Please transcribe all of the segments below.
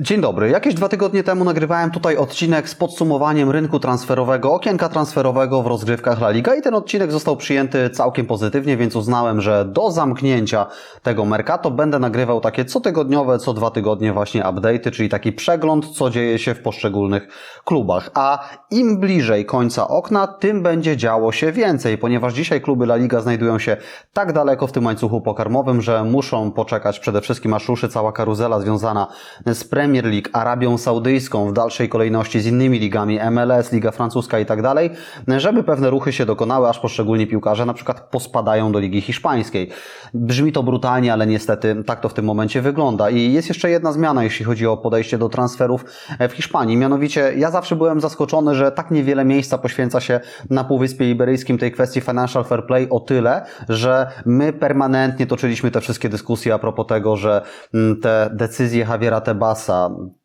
Dzień dobry. Jakieś dwa tygodnie temu nagrywałem tutaj odcinek z podsumowaniem rynku transferowego, okienka transferowego w rozgrywkach La Liga i ten odcinek został przyjęty całkiem pozytywnie, więc uznałem, że do zamknięcia tego Mercato będę nagrywał takie cotygodniowe, co dwa tygodnie właśnie update'y, czyli taki przegląd, co dzieje się w poszczególnych klubach. A im bliżej końca okna, tym będzie działo się więcej, ponieważ dzisiaj kluby La Liga znajdują się tak daleko w tym łańcuchu pokarmowym, że muszą poczekać przede wszystkim aż ruszy cała karuzela związana z Premier League, Arabią Saudyjską, w dalszej kolejności z innymi ligami, MLS, Liga Francuska i tak dalej, żeby pewne ruchy się dokonały, aż poszczególni piłkarze na przykład pospadają do Ligi Hiszpańskiej. Brzmi to brutalnie, ale niestety tak to w tym momencie wygląda. I jest jeszcze jedna zmiana, jeśli chodzi o podejście do transferów w Hiszpanii. Mianowicie ja zawsze byłem zaskoczony, że tak niewiele miejsca poświęca się na Półwyspie Iberyjskim tej kwestii financial fair play o tyle, że my permanentnie toczyliśmy te wszystkie dyskusje a propos tego, że mm, te decyzje Javiera Tebasa,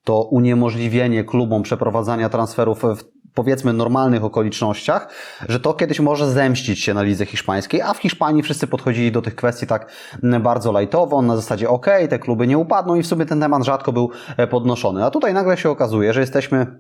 to uniemożliwienie klubom przeprowadzania transferów w powiedzmy normalnych okolicznościach, że to kiedyś może zemścić się na lidze hiszpańskiej, a w Hiszpanii wszyscy podchodzili do tych kwestii tak bardzo lajtowo, na zasadzie ok, te kluby nie upadną i w sumie ten temat rzadko był e, podnoszony. A tutaj nagle się okazuje, że jesteśmy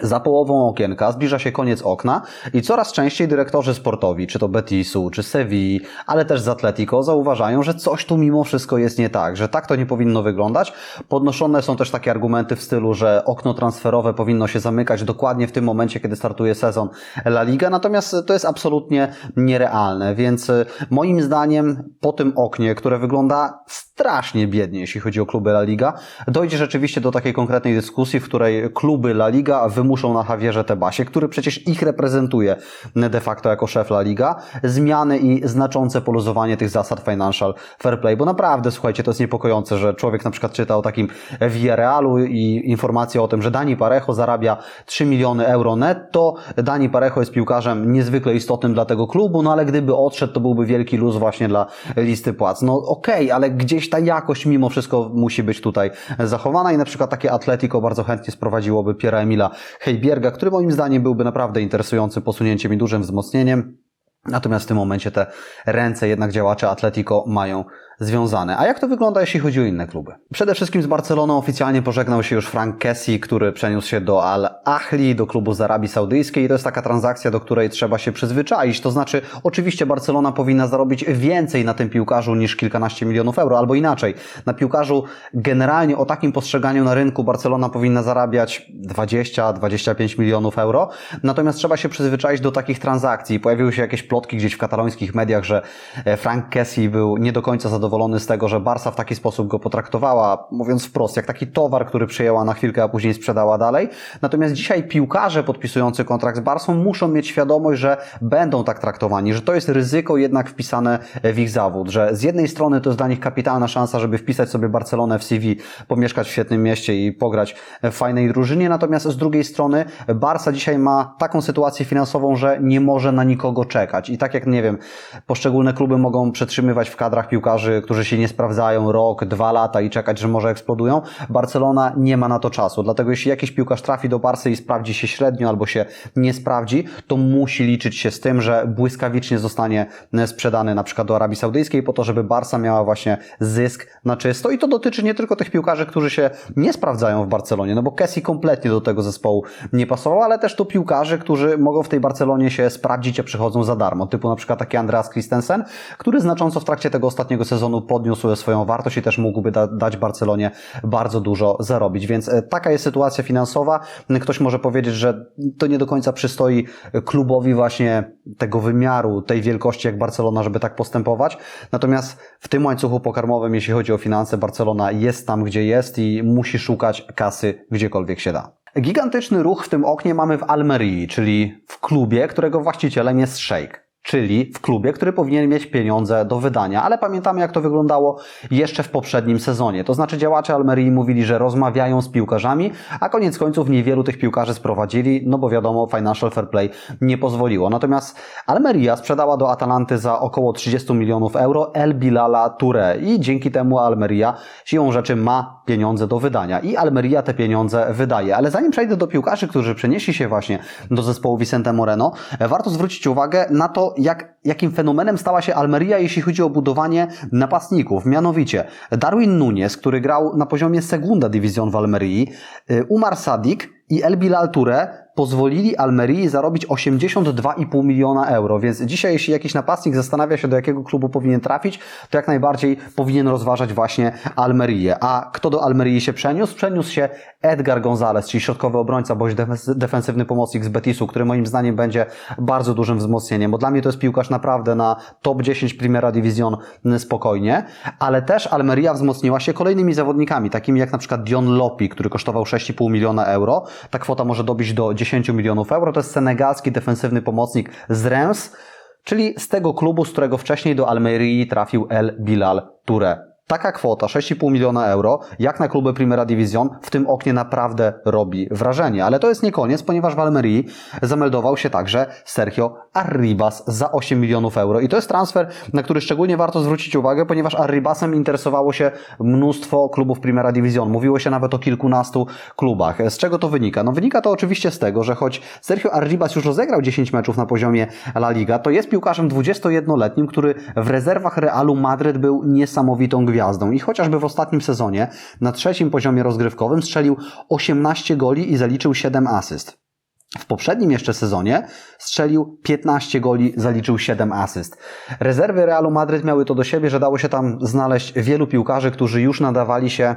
za połową okienka zbliża się koniec okna i coraz częściej dyrektorzy sportowi, czy to Betisu, czy Sevilla, ale też z Atletico zauważają, że coś tu mimo wszystko jest nie tak, że tak to nie powinno wyglądać. Podnoszone są też takie argumenty w stylu, że okno transferowe powinno się zamykać dokładnie w tym momencie, kiedy startuje sezon La Liga, natomiast to jest absolutnie nierealne, więc y, moim zdaniem po tym oknie, które wygląda strasznie biednie, jeśli chodzi o kluby La Liga, dojdzie rzeczywiście do takiej konkretnej dyskusji, w której kluby La Liga wymuszą na Javierze Tebasie, który przecież ich reprezentuje de facto jako szef La Liga, zmiany i znaczące poluzowanie tych zasad financial fair play, bo naprawdę, słuchajcie, to jest niepokojące, że człowiek na przykład czyta o takim Villarrealu i informację o tym, że Dani Parejo zarabia 3 miliony euro netto, Dani Parejo jest piłkarzem niezwykle istotnym dla tego klubu, no ale gdyby odszedł, to byłby wielki luz właśnie dla listy płac. No okej, okay, ale gdzieś ta jakość mimo wszystko musi być tutaj zachowana i na przykład takie Atletico bardzo chętnie sprowadziłoby Piera Emila Hejbierga, który moim zdaniem byłby naprawdę interesującym posunięciem i dużym wzmocnieniem. Natomiast w tym momencie te ręce jednak działacze Atletico mają związane. A jak to wygląda, jeśli chodzi o inne kluby? Przede wszystkim z Barceloną oficjalnie pożegnał się już Frank Kessie, który przeniósł się do Al-Ahli, do klubu z Arabii Saudyjskiej i to jest taka transakcja, do której trzeba się przyzwyczaić. To znaczy, oczywiście Barcelona powinna zarobić więcej na tym piłkarzu niż kilkanaście milionów euro, albo inaczej. Na piłkarzu generalnie o takim postrzeganiu na rynku Barcelona powinna zarabiać 20-25 milionów euro, natomiast trzeba się przyzwyczaić do takich transakcji. Pojawiły się jakieś plotki gdzieś w katalońskich mediach, że Frank Kessie był nie do końca zadowolony zadowolony z tego, że Barsa w taki sposób go potraktowała, mówiąc wprost, jak taki towar, który przyjęła na chwilkę, a później sprzedała dalej. Natomiast dzisiaj piłkarze podpisujący kontrakt z Barsą muszą mieć świadomość, że będą tak traktowani, że to jest ryzyko jednak wpisane w ich zawód, że z jednej strony to jest dla nich kapitalna szansa, żeby wpisać sobie Barcelonę w CV, pomieszkać w świetnym mieście i pograć w fajnej drużynie, natomiast z drugiej strony Barsa dzisiaj ma taką sytuację finansową, że nie może na nikogo czekać. I tak jak, nie wiem, poszczególne kluby mogą przetrzymywać w kadrach piłkarzy którzy się nie sprawdzają rok, dwa lata i czekać, że może eksplodują. Barcelona nie ma na to czasu. Dlatego jeśli jakiś piłkarz trafi do Barsy i sprawdzi się średnio albo się nie sprawdzi, to musi liczyć się z tym, że błyskawicznie zostanie sprzedany na przykład do Arabii Saudyjskiej po to, żeby Barsa miała właśnie zysk na czysto. I to dotyczy nie tylko tych piłkarzy, którzy się nie sprawdzają w Barcelonie, no bo Kessi kompletnie do tego zespołu nie pasował, ale też to piłkarzy, którzy mogą w tej Barcelonie się sprawdzić, a przychodzą za darmo. Typu na przykład taki Andreas Christensen, który znacząco w trakcie tego ostatniego sezonu sezonu podniósł swoją wartość i też mógłby da, dać Barcelonie bardzo dużo zarobić. Więc e, taka jest sytuacja finansowa. Ktoś może powiedzieć, że to nie do końca przystoi klubowi właśnie tego wymiaru, tej wielkości jak Barcelona, żeby tak postępować. Natomiast w tym łańcuchu pokarmowym, jeśli chodzi o finanse, Barcelona jest tam, gdzie jest i musi szukać kasy gdziekolwiek się da. Gigantyczny ruch w tym oknie mamy w Almerii, czyli w klubie, którego właścicielem jest Sheikh czyli w klubie, który powinien mieć pieniądze do wydania. Ale pamiętamy, jak to wyglądało jeszcze w poprzednim sezonie. To znaczy działacze Almerii mówili, że rozmawiają z piłkarzami, a koniec końców niewielu tych piłkarzy sprowadzili, no bo wiadomo, Financial Fair Play nie pozwoliło. Natomiast Almeria sprzedała do Atalanty za około 30 milionów euro El Bilala Touré i dzięki temu Almeria siłą rzeczy ma pieniądze do wydania i Almeria te pieniądze wydaje. Ale zanim przejdę do piłkarzy, którzy przenieśli się właśnie do zespołu Vicente Moreno, warto zwrócić uwagę na to, jak, jakim fenomenem stała się Almeria, jeśli chodzi o budowanie napastników. Mianowicie Darwin Nunes, który grał na poziomie Segunda Division w Almerii, y, Umar Sadik i El Bilal Touré pozwolili Almerii zarobić 82,5 miliona euro, więc dzisiaj jeśli jakiś napastnik zastanawia się do jakiego klubu powinien trafić, to jak najbardziej powinien rozważać właśnie Almerię. A kto do Almerii się przeniósł? Przeniósł się Edgar Gonzalez, czyli środkowy obrońca bądź defensywny pomocnik z Betisu, który moim zdaniem będzie bardzo dużym wzmocnieniem, bo dla mnie to jest piłkarz naprawdę na top 10 Primera Division spokojnie, ale też Almeria wzmocniła się kolejnymi zawodnikami, takimi jak na przykład Dion Lopi, który kosztował 6,5 miliona euro. Ta kwota może dobić do 10 milionów euro. To jest senegalski defensywny pomocnik z Reims, czyli z tego klubu, z którego wcześniej do Almerii trafił El Bilal Touré taka kwota 6,5 miliona euro, jak na kluby Primera Division, w tym oknie naprawdę robi wrażenie. Ale to jest nie koniec, ponieważ w Almerii zameldował się także Sergio Arribas za 8 milionów euro. I to jest transfer, na który szczególnie warto zwrócić uwagę, ponieważ Arribasem interesowało się mnóstwo klubów Primera Division. Mówiło się nawet o kilkunastu klubach. Z czego to wynika? No wynika to oczywiście z tego, że choć Sergio Arribas już rozegrał 10 meczów na poziomie La Liga, to jest piłkarzem 21-letnim, który w rezerwach Realu Madryt był niesamowitą gwiazdą i chociażby w ostatnim sezonie na trzecim poziomie rozgrywkowym strzelił 18 goli i zaliczył 7 asyst. W poprzednim jeszcze sezonie strzelił 15 goli, zaliczył 7 asyst. Rezerwy Realu Madryt miały to do siebie, że dało się tam znaleźć wielu piłkarzy, którzy już nadawali się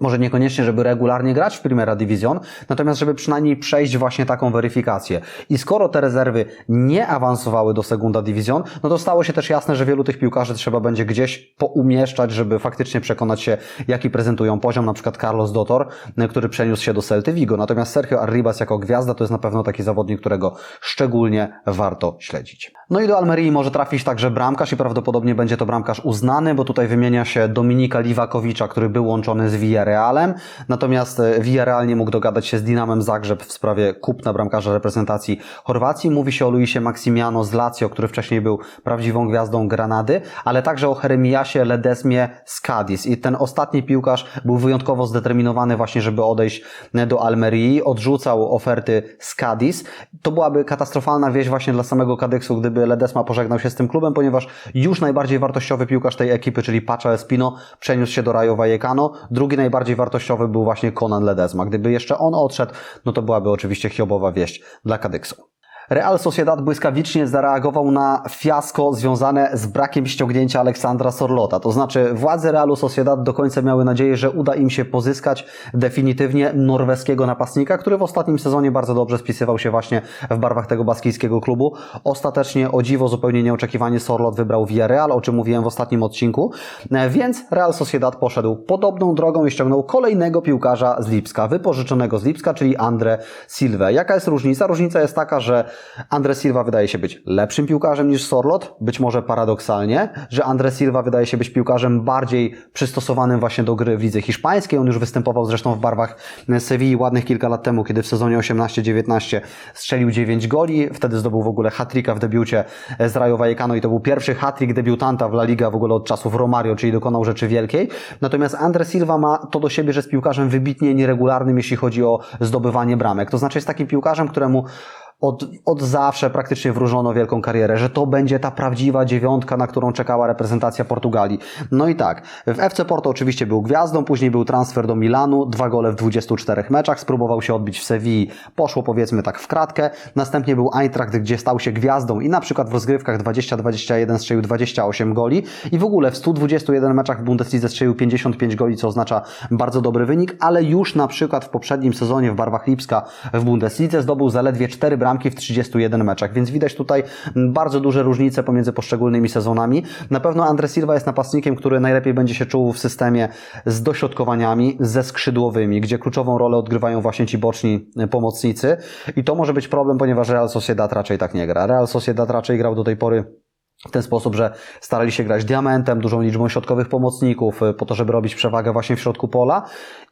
może niekoniecznie, żeby regularnie grać w Primera Division, natomiast żeby przynajmniej przejść właśnie taką weryfikację. I skoro te rezerwy nie awansowały do Segunda Division, no to stało się też jasne, że wielu tych piłkarzy trzeba będzie gdzieś poumieszczać, żeby faktycznie przekonać się, jaki prezentują poziom, na przykład Carlos Dotor, który przeniósł się do Celty Vigo. Natomiast Sergio Arribas jako gwiazda to jest na pewno taki zawodnik, którego szczególnie warto śledzić. No i do Almerii może trafić także bramkarz i prawdopodobnie będzie to bramkarz uznany, bo tutaj wymienia się Dominika Liwakowicza, który był łączony z Villarrealem, natomiast e, Villarreal nie mógł dogadać się z Dinamem Zagrzeb w sprawie kupna bramkarza reprezentacji Chorwacji. Mówi się o Luisie Maximiano z Lazio, który wcześniej był prawdziwą gwiazdą Granady, ale także o Jeremiasie Ledesmie z Cadiz. I ten ostatni piłkarz był wyjątkowo zdeterminowany właśnie, żeby odejść e, do Almerii. Odrzucał oferty z Cadiz. To byłaby katastrofalna wieść właśnie dla samego Kadyksu, gdyby gdyby Ledesma pożegnał się z tym klubem, ponieważ już najbardziej wartościowy piłkarz tej ekipy, czyli Pacha Espino, przeniósł się do Rayo Vallecano. Drugi najbardziej wartościowy był właśnie Conan Ledesma. Gdyby jeszcze on odszedł, no to byłaby oczywiście chiobowa wieść dla Kadyksu. Real Sociedad błyskawicznie zareagował na fiasko związane z brakiem ściągnięcia Aleksandra Sorlota. To znaczy władze Realu Sociedad do końca miały nadzieję, że uda im się pozyskać definitywnie norweskiego napastnika, który w ostatnim sezonie bardzo dobrze spisywał się właśnie w barwach tego baskijskiego klubu. Ostatecznie o dziwo zupełnie nieoczekiwanie Sorlot wybrał Villarreal, o czym mówiłem w ostatnim odcinku, więc Real Sociedad poszedł podobną drogą i ściągnął kolejnego piłkarza z Lipska, wypożyczonego z Lipska, czyli Andre Silva. Jaka jest różnica? Różnica jest taka, że Andre Silva wydaje się być lepszym piłkarzem niż Sorlot, być może paradoksalnie, że Andre Silva wydaje się być piłkarzem bardziej przystosowanym właśnie do gry w lidze hiszpańskiej. On już występował zresztą w barwach Sewilli ładnych kilka lat temu, kiedy w sezonie 18-19 strzelił 9 goli, wtedy zdobył w ogóle hat w debiucie z Rayo Vallecano i to był pierwszy hat debiutanta w La Liga w ogóle od czasów Romario, czyli dokonał rzeczy wielkiej. Natomiast Andre Silva ma to do siebie, że jest piłkarzem wybitnie nieregularnym, jeśli chodzi o zdobywanie bramek. To znaczy jest takim piłkarzem, któremu od, od zawsze praktycznie wróżono wielką karierę, że to będzie ta prawdziwa dziewiątka, na którą czekała reprezentacja Portugalii. No i tak, w FC Porto oczywiście był gwiazdą, później był transfer do Milanu, dwa gole w 24 meczach, spróbował się odbić w Sewilli, poszło powiedzmy tak w kratkę, następnie był Eintracht, gdzie stał się gwiazdą i na przykład w rozgrywkach 20-21 strzelił 28 goli i w ogóle w 121 meczach w Bundeslidze strzelił 55 goli, co oznacza bardzo dobry wynik, ale już na przykład w poprzednim sezonie w barwach Lipska w Bundeslidze zdobył zaledwie 4 bramki bramki w 31 meczach, więc widać tutaj bardzo duże różnice pomiędzy poszczególnymi sezonami. Na pewno Andre Silva jest napastnikiem, który najlepiej będzie się czuł w systemie z dośrodkowaniami, ze skrzydłowymi, gdzie kluczową rolę odgrywają właśnie ci boczni pomocnicy i to może być problem, ponieważ Real Sociedad raczej tak nie gra. Real Sociedad raczej grał do tej pory w ten sposób, że starali się grać diamentem, dużą liczbą środkowych pomocników, y, po to, żeby robić przewagę właśnie w środku pola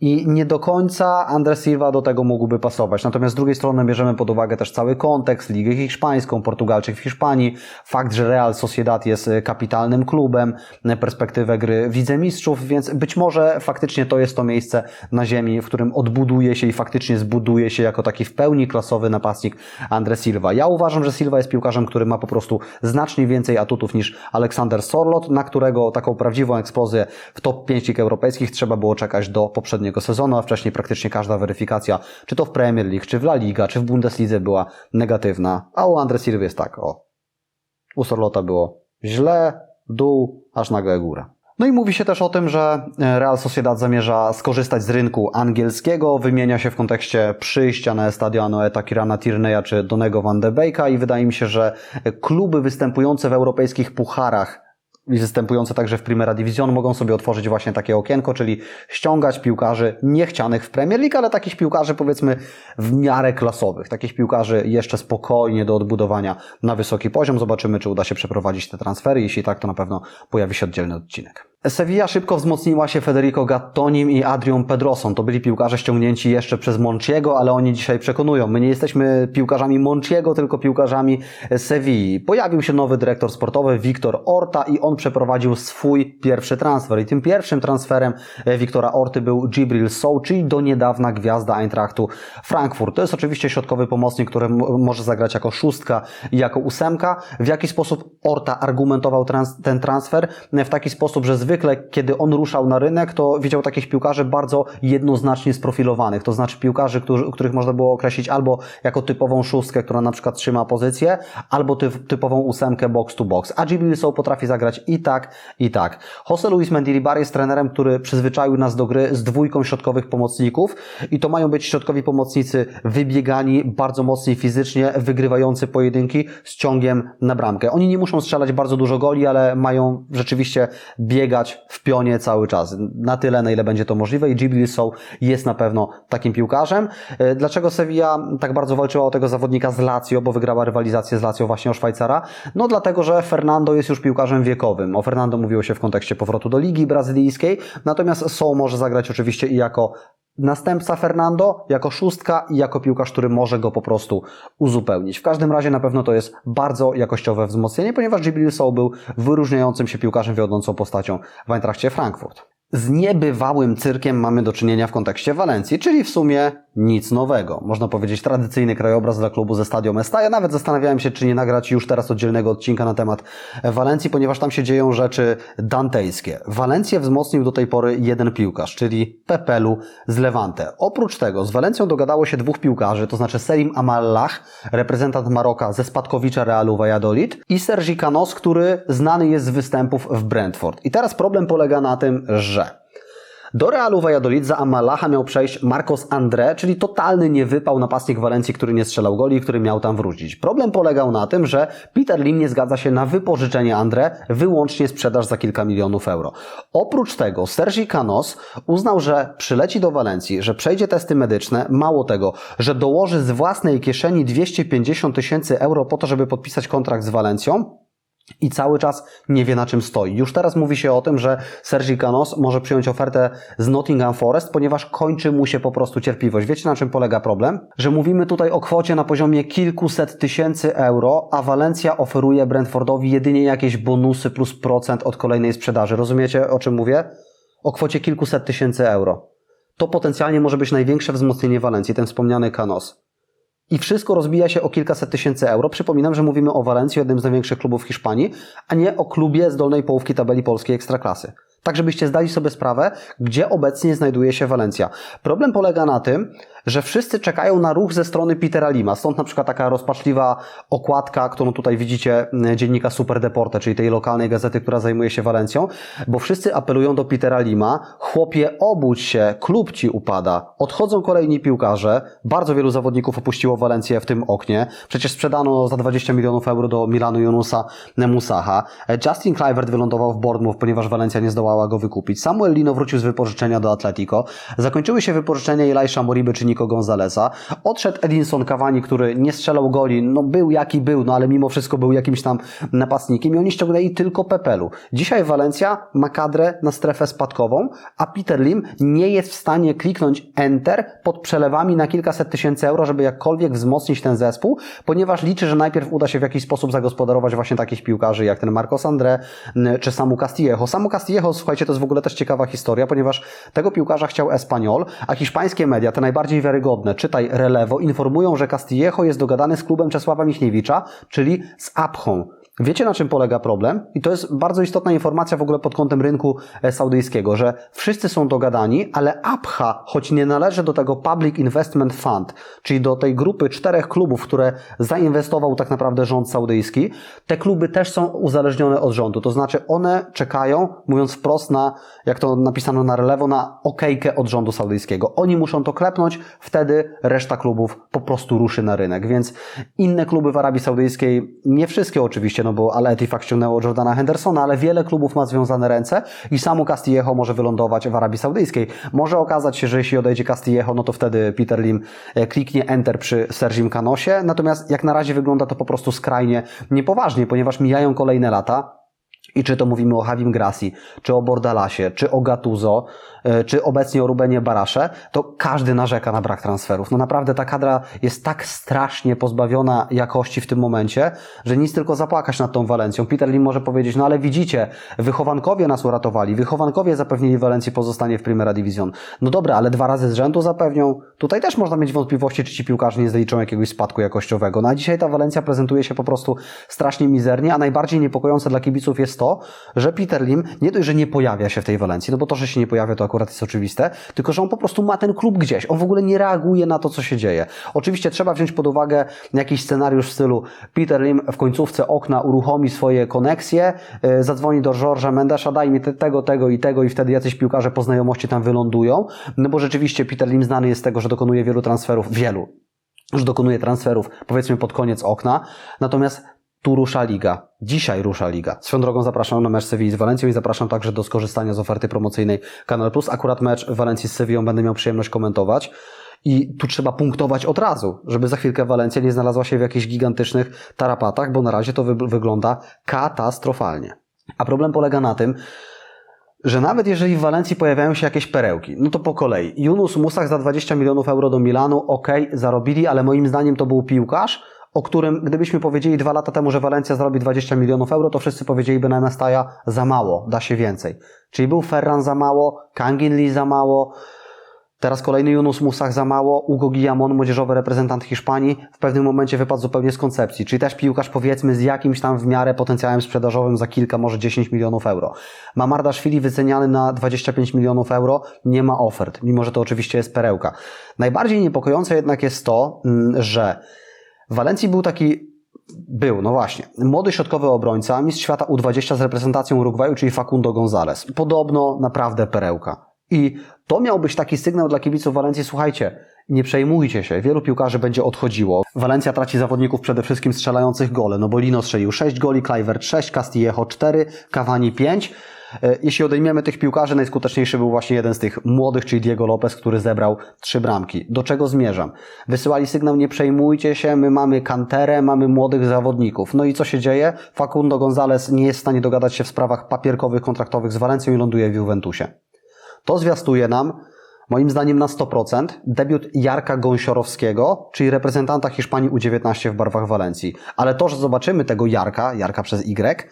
i nie do końca Andres Silva do tego mógłby pasować. Natomiast z drugiej strony bierzemy pod uwagę też cały kontekst, Ligę Hiszpańską, Portugalczyk w Hiszpanii, fakt, że Real Sociedad jest y, kapitalnym klubem, y, perspektywę gry w Lidze Mistrzów, więc być może faktycznie to jest to miejsce na ziemi, w którym odbuduje się i faktycznie zbuduje się jako taki w pełni klasowy napastnik Andres Silva. Ja uważam, że Silva jest piłkarzem, który ma po prostu znacznie więcej atutów niż Aleksander Sorlot, na którego taką prawdziwą eksplozję w top 5 lig europejskich trzeba było czekać do poprzedniego sezonu, a wcześniej praktycznie każda weryfikacja, czy to w Premier League, czy w La Liga, czy w Bundeslidze była negatywna. A u Andres Silva jest tak, o. U Sorlota było źle, dół, aż nagle góra. No i mówi się też o tym, że Real Sociedad zamierza skorzystać z rynku angielskiego, wymienia się w kontekście przyjścia na Estadio Eta Kirana Tierney'a czy Donego Van de Beeka i wydaje mi się, że kluby występujące w europejskich pucharach i występujące także w Primera Division mogą sobie otworzyć właśnie takie okienko, czyli ściągać piłkarzy niechcianych w Premier League, ale takich piłkarzy powiedzmy w miarę klasowych, takich piłkarzy jeszcze spokojnie do odbudowania na wysoki poziom. Zobaczymy, czy uda się przeprowadzić te transfery. Jeśli tak, to na pewno pojawi się oddzielny odcinek. Sevilla szybko wzmocniła się Federico Gattonim i Adrią Pedroson. To byli piłkarze ściągnięci jeszcze przez Monchiego, ale oni dzisiaj przekonują. My nie jesteśmy piłkarzami Monchiego, tylko piłkarzami Sevilli. Pojawił się nowy dyrektor sportowy, Wiktor Orta i on przeprowadził swój pierwszy transfer. I tym pierwszym transferem Wiktora Orty był Gibril Sow, czyli do niedawna gwiazda Eintrachtu Frankfurt. To jest oczywiście środkowy pomocnik, który może zagrać jako szóstka i jako ósemka. W jaki sposób Orta argumentował trans ten transfer? W taki sposób, że zwykle kiedy on ruszał na rynek, to widział takich piłkarzy bardzo jednoznacznie sprofilowanych. To znaczy piłkarzy, którzy, których można było określić albo jako typową szóstkę, która na przykład trzyma pozycję, albo typ, typową ósemkę box to box. A Gibril Sow potrafi zagrać i tak, i tak. Jose Luis Mendilibar jest trenerem, który przyzwyczaił nas do gry z dwójką środkowych pomocników i to mają być środkowi pomocnicy wybiegani, bardzo mocni fizycznie, wygrywający pojedynki z ciągiem na bramkę. Oni nie muszą strzelać bardzo dużo goli, ale mają rzeczywiście biegać w pionie cały czas. Na tyle, na ile będzie to możliwe i Ghibli Sow jest na pewno takim piłkarzem. E, dlaczego Sevilla tak bardzo walczyła o tego zawodnika z Lazio, bo wygrała rywalizację z Lazio właśnie o Szwajcara? No dlatego, że Fernando jest już piłkarzem wiekowym. O Fernando mówiło się w kontekście powrotu do Ligi Brazylijskiej, natomiast Sow może zagrać oczywiście i jako następca Fernando jako szóstka i jako piłkarz, który może go po prostu uzupełnić. W każdym razie na pewno to jest bardzo jakościowe wzmocnienie, ponieważ Gibril Sow był wyróżniającym się piłkarzem wiodącą postacią w Eintrachcie Frankfurt. Z niebywałym cyrkiem mamy do czynienia w kontekście Walencji, czyli w sumie nic nowego. Można powiedzieć tradycyjny krajobraz dla klubu ze Stadio Mesta. Ja nawet zastanawiałem się, czy nie nagrać już teraz oddzielnego odcinka na temat Walencji, ponieważ tam się dzieją rzeczy dantejskie. Walencję wzmocnił do tej pory jeden piłkarz, czyli Pepelu z Levante. Oprócz tego z Walencją dogadało się dwóch piłkarzy, to znaczy Selim Amallah, reprezentant Maroka ze spadkowicza Realu Valladolid i Sergi Canos, który znany jest z występów w Brentford. I teraz problem polega na tym, że do Realu Valladolid za Amalacha miał przejść Marcos André, czyli totalny niewypał napastnik Walencji, który nie strzelał goli i który miał tam wrócić. Problem polegał na tym, że Peter Lim nie zgadza się na wypożyczenie André, wyłącznie sprzedaż za kilka milionów euro. Oprócz tego Sergi Canos uznał, że przyleci do Walencji, że przejdzie testy medyczne, mało tego, że dołoży z własnej kieszeni 250 tysięcy euro po to, żeby podpisać kontrakt z Walencją, i cały czas nie wie na czym stoi. Już teraz mówi się o tym, że Sergi Canos może przyjąć ofertę z Nottingham Forest, ponieważ kończy mu się po prostu cierpliwość. Wiecie na czym polega problem? Że mówimy tutaj o kwocie na poziomie kilkuset tysięcy euro, a Walencja oferuje Brentfordowi jedynie jakieś bonusy plus procent od kolejnej sprzedaży. Rozumiecie o czym mówię? O kwocie kilkuset tysięcy euro. To potencjalnie może być największe wzmocnienie Walencji, ten wspomniany Canos. I wszystko rozbija się o kilkaset tysięcy euro. Przypominam, że mówimy o Walencji, jednym z największych klubów w Hiszpanii, a nie o klubie z dolnej połówki tabeli polskiej Ekstraklasy. Tak, żebyście zdali sobie sprawę, gdzie obecnie znajduje się Walencja. Problem polega na tym, że wszyscy czekają na ruch ze strony Petera Lima. Stąd na przykład taka rozpaczliwa okładka, którą tutaj widzicie mm, dziennika Super Deporte, czyli tej lokalnej gazety, która zajmuje się Walencją, bo wszyscy apelują do Petera Lima, chłopie obudź się, klub ci upada, odchodzą kolejni piłkarze, bardzo wielu zawodników opuściło Walencję w tym oknie, przecież sprzedano za 20 milionów euro do Milanu Junusa Nemusaha, Justin Kluivert wylądował w Bournemouth, ponieważ Walencja nie zdołała go wykupić, Samuel Lino wrócił z wypożyczenia do Atletico, zakończyły się wypożyczenia Elisha Moriby czy Nico Gonzaleza. Odszedł Edinson Cavani, który nie strzelał goli, no był jaki był, no ale mimo wszystko był jakimś tam napastnikiem i oni ściągnęli tylko Pepelu. Dzisiaj Walencja ma kadrę na strefę spadkową, a Peter Lim nie jest w stanie kliknąć Enter pod przelewami na kilkaset tysięcy euro, żeby jakkolwiek wzmocnić ten zespół, ponieważ liczy, że najpierw uda się w jakiś sposób zagospodarować właśnie takich piłkarzy jak ten Marcos André czy Samu Castillejo. Samu Castillejo, słuchajcie, to jest w ogóle też ciekawa historia, ponieważ tego piłkarza chciał Espanyol, a hiszpańskie media, te najbardziej wiarygodne, czytaj Relevo, informują, że Castillejo jest dogadany z klubem Czesława Michniewicza, czyli z Abchą. Wiecie na czym polega problem? I to jest bardzo istotna informacja w ogóle pod kątem rynku e, saudyjskiego, że wszyscy są dogadani, ale Abha, choć nie należy do tego Public Investment Fund, czyli do tej grupy czterech klubów, które zainwestował tak naprawdę rząd saudyjski, te kluby też są uzależnione od rządu. To znaczy one czekają, mówiąc wprost na, jak to napisano na relewo, na okejkę od rządu saudyjskiego. Oni muszą to klepnąć, wtedy reszta klubów po prostu ruszy na rynek. Więc inne kluby w Arabii Saudyjskiej, nie wszystkie oczywiście, no bo Al Ettifaq ściągnęło Jordana Hendersona, ale wiele klubów ma związane ręce i samo Castillejo może wylądować w Arabii Saudyjskiej. Może okazać się, że jeśli odejdzie Castillejo, no to wtedy Peter Lim e, kliknie Enter przy Sergim Kanosie, natomiast jak na razie wygląda to po prostu skrajnie niepoważnie, ponieważ mijają kolejne lata, i czy to mówimy o Havim Grassi, czy o Bordalasie, czy o Gattuso, czy obecnie o Rubenie Barasze, to każdy narzeka na brak transferów. No naprawdę ta kadra jest tak strasznie pozbawiona jakości w tym momencie, że nic tylko zapłakać nad tą Walencją. Peter Lim może powiedzieć, no ale widzicie, wychowankowie nas uratowali, wychowankowie zapewnili Walencji pozostanie w Primera Division. No dobra, ale dwa razy z rzędu zapewnią. Tutaj też można mieć wątpliwości, czy ci piłkarze nie zliczą jakiegoś spadku jakościowego. No a dzisiaj ta Walencja prezentuje się po prostu strasznie mizernie, a najbardziej niepokojące dla kibiców jest to, że Peter Lim nie dość, że nie pojawia się w tej Walencji, no bo to, że się nie pojawia, to akurat jest oczywiste, tylko że on po prostu ma ten klub gdzieś. On w ogóle nie reaguje na to, co się dzieje. Oczywiście trzeba wziąć pod uwagę jakiś scenariusz w stylu Peter Lim w końcówce okna uruchomi swoje koneksje, yy, zadzwoni do George'a Mendesza, daj mi te, tego, tego i tego i wtedy jacyś piłkarze po znajomości tam wylądują, no bo rzeczywiście Peter Lim znany jest z tego, że dokonuje wielu transferów, wielu, że dokonuje transferów powiedzmy pod koniec okna, natomiast tu rusza liga. Dzisiaj rusza liga. Swoją drogą zapraszam na mecz Sewilli z Walencją i zapraszam także do skorzystania z oferty promocyjnej Kanal Plus. Akurat mecz Walencji z Sewillą będę miał przyjemność komentować. I tu trzeba punktować od razu, żeby za chwilkę Walencja nie znalazła się w jakichś gigantycznych tarapatach, bo na razie to wy wygląda katastrofalnie. A problem polega na tym, że nawet jeżeli w Walencji pojawiają się jakieś perełki, no to po kolei. Yunus Musach za 20 milionów euro do Milanu, ok, zarobili, ale moim zdaniem to był piłkarz, o którym gdybyśmy powiedzieli dwa lata temu, że Walencja zarobi 20 milionów euro, to wszyscy powiedzieliby na Mestaja za mało, da się więcej. Czyli był Ferran za mało, Kangin Lee za mało, teraz kolejny Yunus Musach za mało, Ugo Guillamon, młodzieżowy reprezentant Hiszpanii, w pewnym momencie wypadł zupełnie z koncepcji. Czyli też piłkarz powiedzmy z jakimś tam w miarę potencjałem sprzedażowym za kilka, może 10 milionów euro. Mamardaszwili wyceniany na 25 milionów euro, nie ma ofert, mimo że to oczywiście jest perełka. Najbardziej niepokojące jednak jest to, że w Walencji był taki, był, no właśnie, młody środkowy obrońca, mistrz świata U20 z reprezentacją Urugwaju, czyli Facundo González. Podobno naprawdę perełka. I to miał być taki sygnał dla kibiców Walencji, słuchajcie, nie przejmujcie się, wielu piłkarzy będzie odchodziło. Walencja traci zawodników przede wszystkim strzelających gole, no bo Lino strzelił 6 goli, Kluivert 6, Castillejo 4, Cavani 5. Jeśli odejmiemy tych piłkarzy, najskuteczniejszy był właśnie jeden z tych młodych, czyli Diego Lopez, który zebrał trzy bramki. Do czego zmierzam? Wysyłali sygnał, nie przejmujcie się, my mamy kanterę, mamy młodych zawodników. No i co się dzieje? Facundo González nie jest w stanie dogadać się w sprawach papierkowych, kontraktowych z Walencją i ląduje w Juventusie. To zwiastuje nam, moim zdaniem na 100%, debiut Jarka Gąsiorowskiego, czyli reprezentanta Hiszpanii U19 w barwach Walencji. Ale to, że zobaczymy tego Jarka, Jarka przez Y,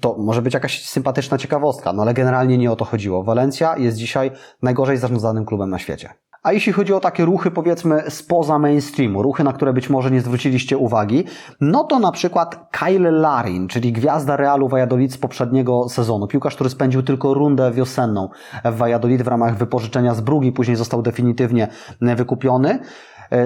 to może być jakaś sympatyczna ciekawostka, no ale generalnie nie o to chodziło. Walencja jest dzisiaj najgorzej zarządzanym klubem na świecie. A jeśli chodzi o takie ruchy, powiedzmy, spoza mainstreamu, ruchy, na które być może nie zwróciliście uwagi, no to na przykład Kyle Larin, czyli gwiazda Realu Valladolid z poprzedniego sezonu. Piłkarz, który spędził tylko rundę wiosenną w Valladolid w ramach wypożyczenia z Brugi, później został definitywnie wykupiony,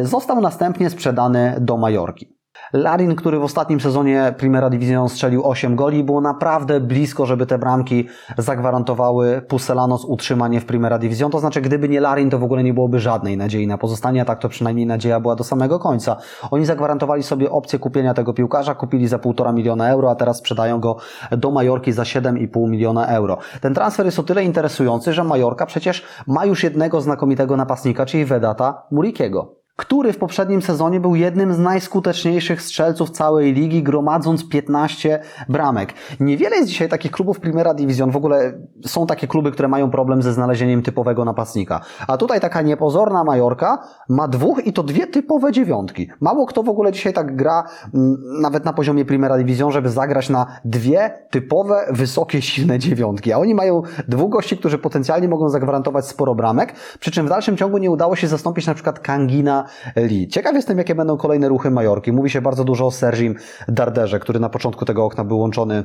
został następnie sprzedany do Majorki. Larin, który w ostatnim sezonie Primera Division strzelił 8 goli, było naprawdę blisko, żeby te bramki zagwarantowały Puselanos utrzymanie w Primera Division. To znaczy, gdyby nie Larin, to w ogóle nie byłoby żadnej nadziei na pozostanie, a tak to przynajmniej nadzieja była do samego końca. Oni zagwarantowali sobie opcję kupienia tego piłkarza, kupili za 1,5 miliona euro, a teraz sprzedają go do Majorki za 7,5 miliona euro. Ten transfer jest o tyle interesujący, że Majorka przecież ma już jednego znakomitego napastnika, czyli Vedata Murikiego który w poprzednim sezonie był jednym z najskuteczniejszych strzelców całej ligi, gromadząc 15 bramek. Niewiele jest dzisiaj takich klubów Primera Division, w ogóle są takie kluby, które mają problem ze znalezieniem typowego napastnika. A tutaj taka niepozorna Majorka ma dwóch i to dwie typowe dziewiątki. Mało kto w ogóle dzisiaj tak gra, m, nawet na poziomie Primera Division, żeby zagrać na dwie typowe, wysokie, silne dziewiątki. A oni mają dwóch gości, którzy potencjalnie mogą zagwarantować sporo bramek, przy czym w dalszym ciągu nie udało się zastąpić na przykład Kangina Lee. Ciekaw jestem, jakie będą kolejne ruchy Majorki. Mówi się bardzo dużo o Sergim Darderze, który na początku tego okna był łączony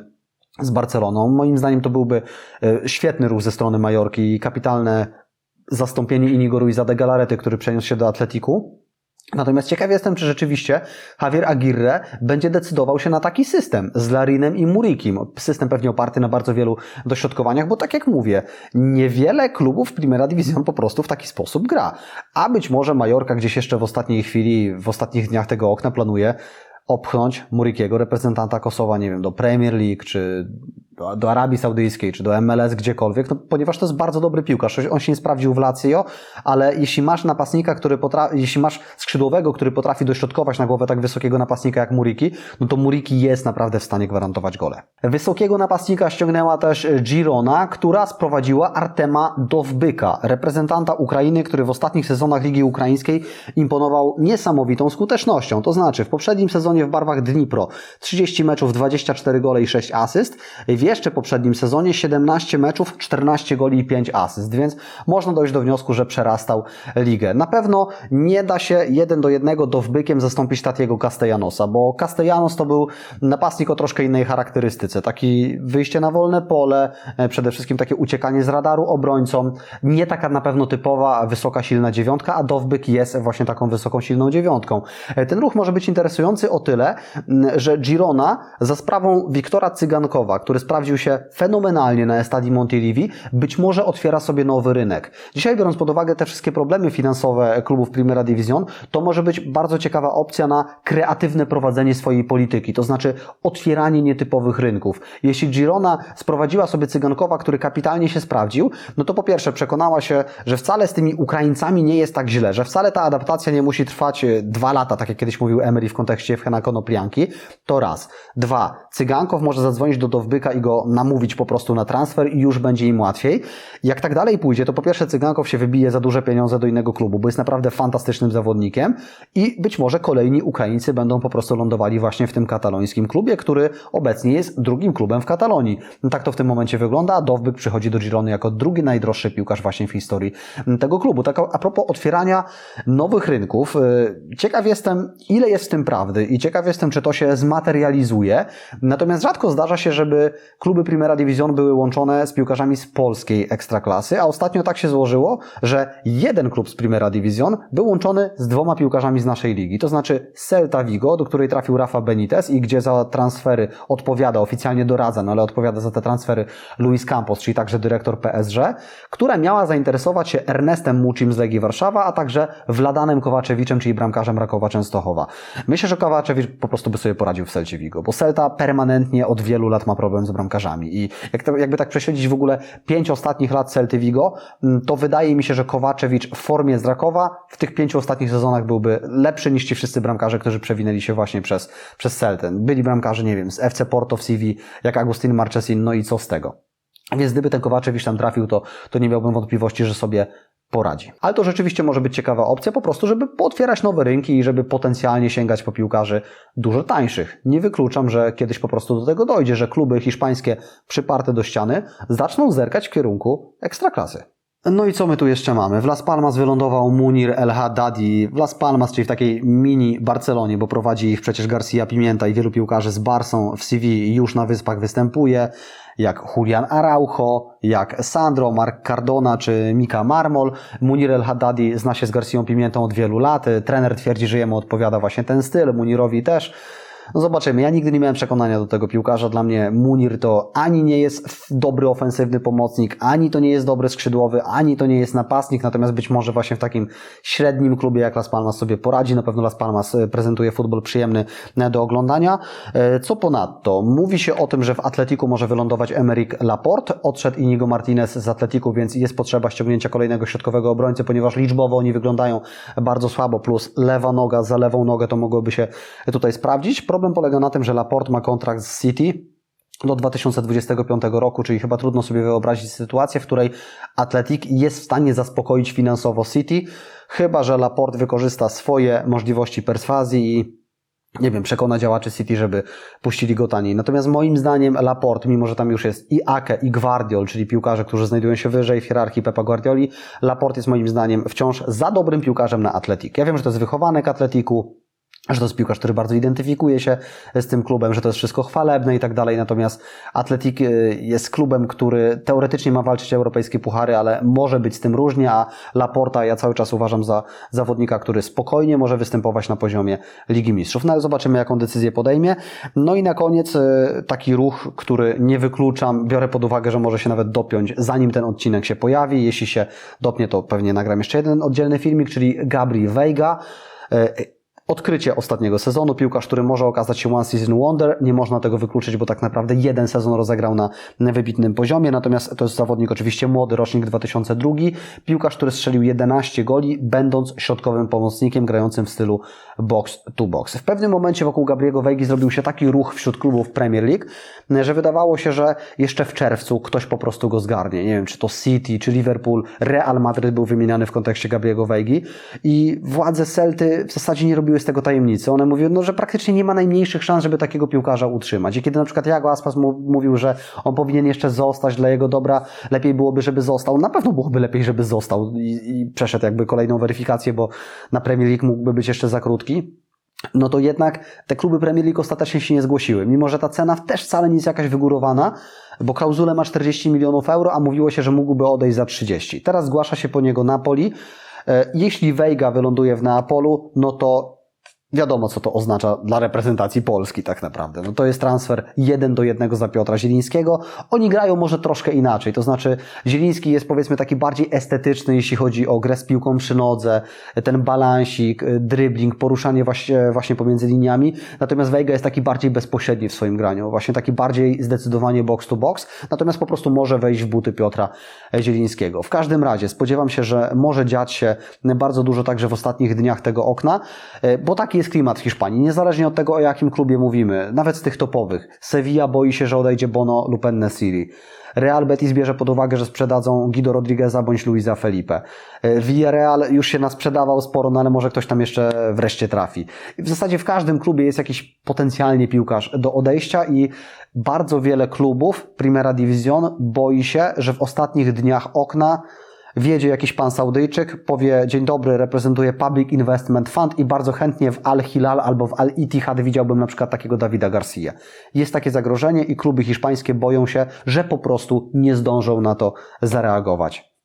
z Barceloną. Moim zdaniem to byłby e, świetny ruch ze strony Majorki i kapitalne zastąpienie Inigo Ruiza de Galarety, który przeniósł się do Atletiku. Natomiast ciekaw jestem, czy rzeczywiście Javier Aguirre będzie decydował się na taki system z Larinem i Murikim. System pewnie oparty na bardzo wielu dośrodkowaniach, bo tak jak mówię, niewiele klubów Primera Division po prostu w taki sposób gra. A być może Majorka gdzieś jeszcze w ostatniej chwili, w ostatnich dniach tego okna planuje opchnąć Murikiego, reprezentanta Kosowa, nie wiem, do Premier League, czy do, Arabii Saudyjskiej, czy do MLS, gdziekolwiek, no, ponieważ to jest bardzo dobry piłkarz. On się nie sprawdził w Lazio, ale jeśli masz napastnika, który potrafi, jeśli masz skrzydłowego, który potrafi dośrodkować na głowę tak wysokiego napastnika jak Muriki, no to Muriki jest naprawdę w stanie gwarantować gole. Wysokiego napastnika ściągnęła też Girona, która sprowadziła Artema Dowbyka, reprezentanta Ukrainy, który w ostatnich sezonach Ligi Ukraińskiej imponował niesamowitą skutecznością. To znaczy, w poprzednim sezonie w barwach Dnipro 30 meczów, 24 gole i 6 asyst. W jeszcze poprzednim sezonie 17 meczów, 14 goli i 5 asyst, więc można dojść do wniosku, że przerastał ligę. Na pewno nie da się jeden do jednego dowbykiem zastąpić Tatiego Castellanosa, bo Castellanos to był napastnik o troszkę innej charakterystyce. Taki wyjście na wolne pole, e, przede wszystkim takie uciekanie z radaru obrońcom. Nie taka na pewno typowa, wysoka, silna dziewiątka, a dowbyk jest właśnie taką wysoką, silną dziewiątką. E, ten ruch może być interesujący o tyle, że Girona za sprawą Wiktora Cygankowa, który sprawdził się fenomenalnie na Estadi Montilivi, być może otwiera sobie nowy rynek. Dzisiaj, biorąc pod uwagę te wszystkie problemy finansowe klubów Primera Division, to może być bardzo ciekawa opcja na kreatywne prowadzenie swojej polityki, to znaczy otwieranie nietypowych rynków. Jeśli Girona sprowadziła sobie Cygankowa, który kapitalnie się sprawdził, no to po pierwsze przekonała się, że wcale z tymi Ukraińcami nie jest tak źle, że wcale ta adaptacja nie musi trwać e, dwa lata, tak jak kiedyś mówił Emery w kontekście Evgena Konoplianki, to raz. Dwa, Cygankow może zadzwonić do Dowbyka i go namówić po prostu na transfer i już będzie im łatwiej. Jak tak dalej pójdzie, to po pierwsze Cygankow się wybije za duże pieniądze do innego klubu, bo jest naprawdę fantastycznym zawodnikiem i być może kolejni Ukraińcy będą po prostu lądowali właśnie w tym katalońskim klubie, który obecnie jest drugim klubem w Katalonii. No tak to w tym momencie wygląda, Dowbyk przychodzi do Girony jako drugi najdroższy piłkarz właśnie w historii tego klubu. Tak a propos otwierania nowych rynków, y, ciekaw jestem, ile jest w tym prawdy i ciekaw jestem, czy to się zmaterializuje. Natomiast rzadko zdarza się, żeby kluby Primera Division były łączone z piłkarzami z polskiej ekstraklasy, a ostatnio tak się złożyło, że jeden klub z Primera Division był łączony z dwoma piłkarzami z naszej ligi. To znaczy Celta Vigo, do której trafił Rafa Benitez i gdzie za transfery odpowiada, oficjalnie doradza, no ale odpowiada za te transfery Luis Campos, czyli także dyrektor PSG, która miała zainteresować się Ernestem Mucim z Legii Warszawa, a także Wladanem Kowaczewiczem, czyli bramkarzem Rakowa Częstochowa. Myślę, że Kowaczewicz po prostu by sobie poradził w Celcie Vigo, bo Celta permanentnie od wielu lat ma problem z bramkarzami i jak to, jakby tak prześledzić w ogóle pięć ostatnich lat Celty Vigo, mm, to wydaje mi się, że Kowaczewicz w formie z Rakowa w tych pięciu ostatnich sezonach byłby lepszy niż ci wszyscy bramkarze, którzy przewinęli się właśnie przez, przez Celtę. Byli bramkarze, nie wiem, z FC Porto w CV, jak Agustin Marchesin, no i co z tego? Więc gdyby ten Kowaczewicz tam trafił, to, to nie miałbym wątpliwości, że sobie poradzi. Ale to rzeczywiście może być ciekawa opcja, po prostu, żeby otwierać nowe rynki i żeby potencjalnie sięgać po piłkarzy dużo tańszych. Nie wykluczam, że kiedyś po prostu do tego dojdzie, że kluby hiszpańskie przyparte do ściany zaczną zerkać w kierunku ekstraklasy. No i co my tu jeszcze mamy? W Las Palmas wylądował Munir El Haddadi. W Las Palmas, czyli w takiej mini Barcelonie, bo prowadzi ich przecież Garcia Pimienta i wielu piłkarzy z Barsą w CV już na wyspach występuje, jak Julian Araujo, jak Sandro, Mark Cardona czy Mika Marmol. Munir El Haddadi zna się z Garcją Pimientą od wielu lat. Trener twierdzi, że jemu odpowiada właśnie ten styl, Munirowi też. No zobaczymy. Ja nigdy nie miałem przekonania do tego piłkarza. Dla mnie Munir to ani nie jest dobry ofensywny pomocnik, ani to nie jest dobry skrzydłowy, ani to nie jest napastnik. Natomiast być może właśnie w takim średnim klubie jak Las Palmas sobie poradzi. Na pewno Las Palmas e, prezentuje futbol przyjemny do oglądania. E, co ponadto? Mówi się o tym, że w Atletiku może wylądować Emerick Laporte. Odszedł Inigo Martinez z Atletiku, więc jest potrzeba ściągnięcia kolejnego środkowego obrońcy, ponieważ liczbowo oni wyglądają bardzo słabo, plus lewa noga za lewą nogę to mogłoby się tutaj sprawdzić. Problem polega na tym, że Laporte ma kontrakt z City do 2025 roku, czyli chyba trudno sobie wyobrazić sytuację, w której Atletik jest w stanie zaspokoić finansowo City, chyba że Laporte wykorzysta swoje możliwości perswazji i nie wiem, przekona działaczy City, żeby puścili go taniej. Natomiast moim zdaniem Laporte, mimo że tam już jest i Ake, i Guardiol, czyli piłkarze, którzy znajdują się wyżej w hierarchii Pepa Guardioli, Laporte jest moim zdaniem wciąż za dobrym piłkarzem na Atletik. Ja wiem, że to jest wychowanek Atletiku, że to jest piłkarz, który bardzo identyfikuje się z tym klubem, że to jest wszystko chwalebne i tak dalej. Natomiast Atletik y, jest klubem, który teoretycznie ma walczyć o europejskie puchary, ale może być z tym różnie, a Laporta ja cały czas uważam za zawodnika, który spokojnie może występować na poziomie Ligi Mistrzów. No ale zobaczymy, jaką decyzję podejmie. No i na koniec y, taki ruch, który nie wykluczam, biorę pod uwagę, że może się nawet dopiąć, zanim ten odcinek się pojawi. Jeśli się dopnie, to pewnie nagram jeszcze jeden oddzielny filmik, czyli Gabri Veiga. Odkrycie ostatniego sezonu, piłkarz, który może okazać się one season wonder, nie można tego wykluczyć, bo tak naprawdę jeden sezon rozegrał na wybitnym poziomie, natomiast to jest zawodnik oczywiście młody, rocznik 2002, piłkarz, który strzelił 11 goli, będąc środkowym pomocnikiem grającym w stylu box to box. W pewnym momencie wokół Gabriego Wejgi zrobił się taki ruch wśród klubów Premier League, że wydawało się, że jeszcze w czerwcu ktoś po prostu go zgarnie. Nie wiem, czy to City, czy Liverpool, Real Madrid był wymieniany w kontekście Gabriego Wejgi i władze Celty w zasadzie nie robiły z tego tajemnicy. One mówią, no, że praktycznie nie ma najmniejszych szans, żeby takiego piłkarza utrzymać. I kiedy na przykład Jago Aspas mówił, że on powinien jeszcze zostać dla jego dobra, lepiej byłoby, żeby został. Na pewno byłoby lepiej, żeby został i, i przeszedł jakby kolejną weryfikację, bo na Premier League mógłby być jeszcze za krótki no to jednak te kluby Premier League ostatecznie się nie zgłosiły. Mimo, że ta cena też wcale nie jest jakaś wygórowana, bo klauzulę ma 40 milionów euro, a mówiło się, że mógłby odejść za 30. Teraz zgłasza się po niego Napoli. E, jeśli Veiga wyląduje w Neapolu, no to Wiadomo, co to oznacza dla reprezentacji Polski tak naprawdę. No to jest transfer jeden do jednego za Piotra Zielińskiego. Oni grają może troszkę inaczej, to znaczy Zieliński jest powiedzmy taki bardziej estetyczny, jeśli chodzi o grę z piłką przy nodze, ten balansik, dribbling, poruszanie właśnie, właśnie pomiędzy liniami. Natomiast Vega jest taki bardziej bezpośredni w swoim graniu, właśnie taki bardziej zdecydowanie box to box, natomiast po prostu może wejść w buty Piotra Zielińskiego. W każdym razie spodziewam się, że może dziać się bardzo dużo także w ostatnich dniach tego okna, bo taki jest klimat w Hiszpanii, niezależnie od tego, o jakim klubie mówimy, nawet z tych topowych. Sevilla boi się, że odejdzie Bono lub Ennessiri. Real Betis bierze pod uwagę, że sprzedadzą Guido Rodrigueza bądź Luisa Felipe. E, Villarreal już się nasprzedawał sporo, no ale może ktoś tam jeszcze wreszcie trafi. W zasadzie w każdym klubie jest jakiś potencjalnie piłkarz do odejścia i bardzo wiele klubów Primera Division boi się, że w ostatnich dniach okna Wiedzie jakiś pan Saudyjczyk, powie dzień dobry, reprezentuję Public Investment Fund i bardzo chętnie w Al-Hilal albo w Al-Ittihad widziałbym na przykład takiego Dawida Garcia. Jest takie zagrożenie i kluby hiszpańskie boją się, że po prostu nie zdążą na to zareagować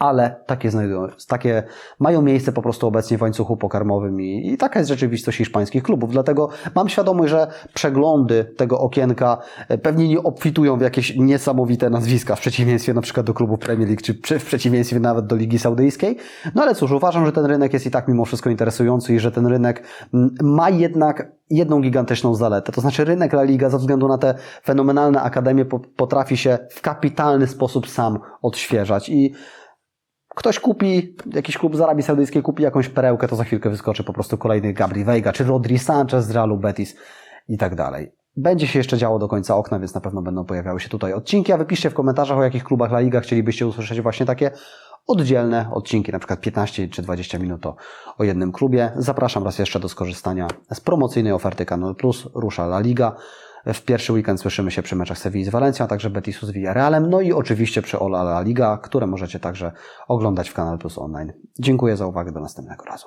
ale takie znajdują, takie mają miejsce po prostu obecnie w łańcuchu pokarmowym i, i taka jest rzeczywistość hiszpańskich klubów. Dlatego mam świadomość, że przeglądy tego okienka e, pewnie nie obfitują w jakieś niesamowite nazwiska, w przeciwieństwie na przykład do klubu Premier League, czy w przeciwieństwie nawet do Ligi Saudyjskiej. No ale cóż, uważam, że ten rynek jest i tak mimo wszystko interesujący i że ten rynek ma jednak jedną gigantyczną zaletę. To znaczy rynek La Liga ze względu na te fenomenalne akademie potrafi się w kapitalny sposób sam odświeżać i ktoś kupi, jakiś klub z Arabii Saudyjskiej kupi jakąś perełkę, to za chwilkę wyskoczy po prostu kolejny Gabri Veiga, czy Rodri Sanchez z Realu Betis i tak dalej. Będzie się jeszcze działo do końca okna, więc na pewno będą pojawiały się tutaj odcinki, a wypiszcie w komentarzach, o jakich klubach La Liga chcielibyście usłyszeć właśnie takie oddzielne odcinki, na przykład 15 czy 20 minut o, o jednym klubie. Zapraszam raz jeszcze do skorzystania z promocyjnej oferty Kanal Plus, rusza La Liga. W pierwszy weekend słyszymy się przy meczach Sewilli z Walencją, a także Betisu z Villarrealem, no i oczywiście przy Ola La Liga, które możecie także oglądać w Kanal Plus Online. Dziękuję za uwagę, do następnego razu.